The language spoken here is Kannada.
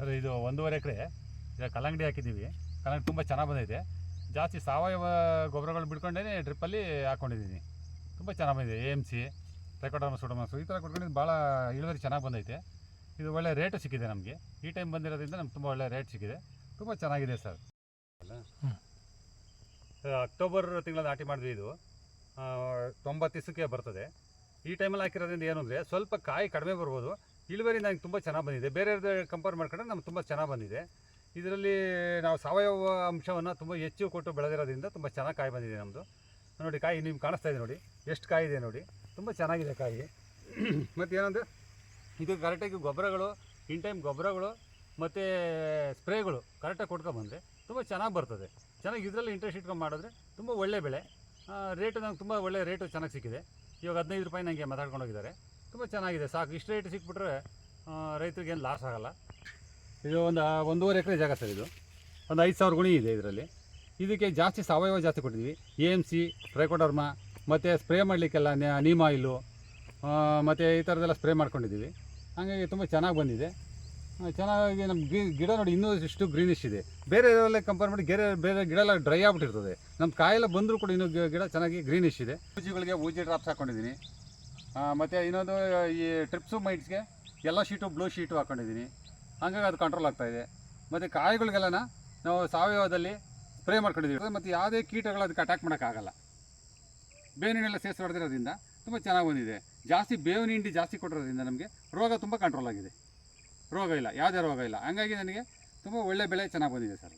ಸರ್ ಇದು ಒಂದೂವರೆ ಎಕರೆ. ಈಗ ಕಲ್ಲಂಗಡಿ ಹಾಕಿದ್ದೀವಿ. ಕಲ್ಲಂಗಡಿ ತುಂಬ ಚೆನ್ನಾಗಿ ಬಂದೈತೆ. ಜಾಸ್ತಿ ಸಾವಯವ ಗೊಬ್ಬರಗಳು ಬಿಡ್ಕೊಂಡೇ ಡ್ರಿಪ್ಪಲ್ಲಿ ಹಾಕ್ಕೊಂಡಿದ್ದೀನಿ ತುಂಬ ಚೆನ್ನಾಗಿ ಬಂದಿದೆ. ಎ ಎಂ ಸಿ ರೆಕಾರ್ಡರ್ಮ ಸುಡಮಸು ಈ ಥರ ಕೊಟ್ಕೊಂಡಿದ್ದು ಭಾಳ ಇಳುವರಿ ಚೆನ್ನಾಗಿ ಬಂದೈತೆ. ಇದು ಒಳ್ಳೆ ರೇಟು ಸಿಕ್ಕಿದೆ ನಮಗೆ. ಈ ಟೈಮ್ ಬಂದಿರೋದ್ರಿಂದ ನಮ್ಗೆ ತುಂಬ ಒಳ್ಳೆ ರೇಟ್ ಸಿಕ್ಕಿದೆ. ತುಂಬ ಚೆನ್ನಾಗಿದೆ ಸರ್. ಸರ್, ಅಕ್ಟೋಬರ್ ತಿಂಗಳ ನಾಟಿ ಮಾಡಿದ್ವಿ ಇದು. ತೊಂಬತ್ತು ದಿವಸಕ್ಕೆ ಬರ್ತದೆ. ಈ ಟೈಮಲ್ಲಿ ಹಾಕಿರೋದ್ರಿಂದ ಏನು ಅಂದರೆ ಸ್ವಲ್ಪ ಕಾಯಿ ಕಡಿಮೆ ಬರ್ಬೋದು. ಇಳುವರಿ ನನಗೆ ತುಂಬ ಚೆನ್ನಾಗಿ ಬಂದಿದೆ. ಬೇರೆ ಕಂಪೇರ್ ಮಾಡ್ಕೊಂಡ್ರೆ ನಮ್ಗೆ ತುಂಬ ಚೆನ್ನಾಗಿ ಬಂದಿದೆ. ಇದರಲ್ಲಿ ನಾವು ಸಾವಯವ ಅಂಶವನ್ನು ತುಂಬ ಹೆಚ್ಚು ಕೊಟ್ಟು ಬೆಳೆದಿರೋದ್ರಿಂದ ತುಂಬ ಚೆನ್ನಾಗಿ ಕಾಯಿ ಬಂದಿದೆ ನಮ್ಮದು ನೋಡಿ, ಕಾಯಿ ನಿಮ್ಗೆ ಕಾಣಿಸ್ತಾ ಇದೆ ನೋಡಿ. ಎಷ್ಟು ಕಾಯಿ ಇದೆ ನೋಡಿ. ತುಂಬ ಚೆನ್ನಾಗಿದೆ ಕಾಯಿ. ಮತ್ತು ಏನಂದರೆ, ಇದು ಕರೆಕ್ಟಾಗಿ ಗೊಬ್ಬರಗಳು ಇನ್ ಟೈಮ್ ಗೊಬ್ಬರಗಳು, ಮತ್ತು ಸ್ಪ್ರೇಗಳು ಕರೆಕ್ಟಾಗಿ ಕೊಟ್ಕೊಂಬಂದರೆ ತುಂಬ ಚೆನ್ನಾಗಿ ಬರ್ತದೆ. ಚೆನ್ನಾಗಿ ಇದರಲ್ಲಿ ಇಂಟ್ರೆಸ್ಟ್ ಇಟ್ಕೊಂಡು ಮಾಡಿದ್ರೆ ತುಂಬ ಒಳ್ಳೆ ಬೆಳೆ. ರೇಟು ನಂಗೆ ತುಂಬ ಒಳ್ಳೆ ರೇಟು ಚೆನ್ನಾಗಿ ಸಿಕ್ಕಿದೆ. ಇವಾಗ ಹದಿನೈದು ರೂಪಾಯಿ ನನಗೆ ಮಾತಾಡ್ಕೊಂಡು ಹೋಗಿದ್ದಾರೆ. ತುಂಬ ಚೆನ್ನಾಗಿದೆ. ಸಾಕು. ಇಷ್ಟು ರೇಟ್ ಸಿಕ್ಬಿಟ್ರೆ ರೈತರಿಗೇನು ರೈತರಿಗೆ ಏನು ಲಾಸ್ ಆಗೋಲ್ಲ. ಇದು ಒಂದು ಒಂದೂವರೆ ಎಕರೆ ಜಾಗ ಸರ್ ಇದು. ಒಂದು ಐದು ಸಾವಿರ ಗುಣಿ ಇದೆ ಇದರಲ್ಲಿ. ಇದಕ್ಕೆ ಜಾಸ್ತಿ ಸಾವಯವ ಜಾಸ್ತಿ ಕೊಟ್ಟಿದ್ವಿ. ಎ ಎಂ ಸಿ ಟ್ರೈಕೋಡರ್ಮಾ ಮತ್ತು ಸ್ಪ್ರೇ ಮಾಡಲಿಕ್ಕೆಲ್ಲ ನೀಮ್ ಆಯಿಲು ಮತ್ತು ಈ ಥರದ್ದೆಲ್ಲ ಸ್ಪ್ರೇ ಮಾಡ್ಕೊಂಡಿದ್ದೀವಿ. ಹಾಗಾಗಿ ತುಂಬ ಚೆನ್ನಾಗಿ ಬಂದಿದೆ. ಚೆನ್ನಾಗಿ ನಮ್ಮ ಗ್ರೀ ಗಿಡ ನೋಡಿ ಇನ್ನೂ ಇಷ್ಟು ಗ್ರೀನಿಶ್ ಇದೆ. ಬೇರೆ ಎಲ್ಲ ಕಂಪೇರ್ ಮಾಡಿ ಬೇರೆ ಬೇರೆ ಗಿಡ ಎಲ್ಲ ಡ್ರೈ ಆಗ್ಬಿಟ್ಟಿರ್ತದೆ. ನಮ್ಮ ಕಾಯೆಲ್ಲ ಬಂದರೂ ಕೂಡ ಇನ್ನೂ ಗಿಡ ಚೆನ್ನಾಗಿ ಗ್ರೀನಿಶ್ ಇದೆ. ಪೂಜಿಗಳಿಗೆ ಊಜಿ ಡ್ರಾಪ್ಸ್ ಹಾಕ್ಕೊಂಡಿದ್ದೀನಿ ಮತ್ತು ಇನ್ನೊಂದು ಈ ಟ್ರಿಪ್ಸು ಮೈಟ್ಸ್ಗೆ ಎಲ್ಲ ಶೀಟು ಬ್ಲೂ ಶೀಟು ಹಾಕ್ಕೊಂಡಿದ್ದೀನಿ ಹಾಗಾಗಿ ಅದು ಕಂಟ್ರೋಲ್ ಆಗ್ತಾಯಿದೆ ಮತ್ತು ಕಾಯಿಗಳಿಗೆಲ್ಲ ನಾವು ಸಾವಯವದಲ್ಲಿ ಸ್ಪ್ರೇ ಮಾಡ್ಕೊಂಡಿದ್ದೀವಿ. ಮತ್ತು ಯಾವುದೇ ಕೀಟಗಳು ಅದಕ್ಕೆ ಅಟ್ಯಾಕ್ ಮಾಡೋಕ್ಕಾಗಲ್ಲ. ಬೇವಿನ ಹಿಂಡಿ ಎಲ್ಲ ಸೇರಿಸಿ ಹೊಡೆದಿರೋದ್ರಿಂದ ತುಂಬ ಚೆನ್ನಾಗಿ ಬಂದಿದೆ. ಜಾಸ್ತಿ ಬೇವಿನ ಹಿಂಡಿ ಜಾಸ್ತಿ ಕೊಟ್ಟಿರೋದ್ರಿಂದ ನಮಗೆ ರೋಗ ತುಂಬ ಕಂಟ್ರೋಲ್ ಆಗಿದೆ. ರೋಗ ಇಲ್ಲ, ಯಾವುದೇ ರೋಗ ಇಲ್ಲ. ಹಂಗಾಗಿ ನನಗೆ ತುಂಬ ಒಳ್ಳೆ ಬೆಳೆ ಚೆನ್ನಾಗಿ ಬಂದಿದೆ ಸರ್.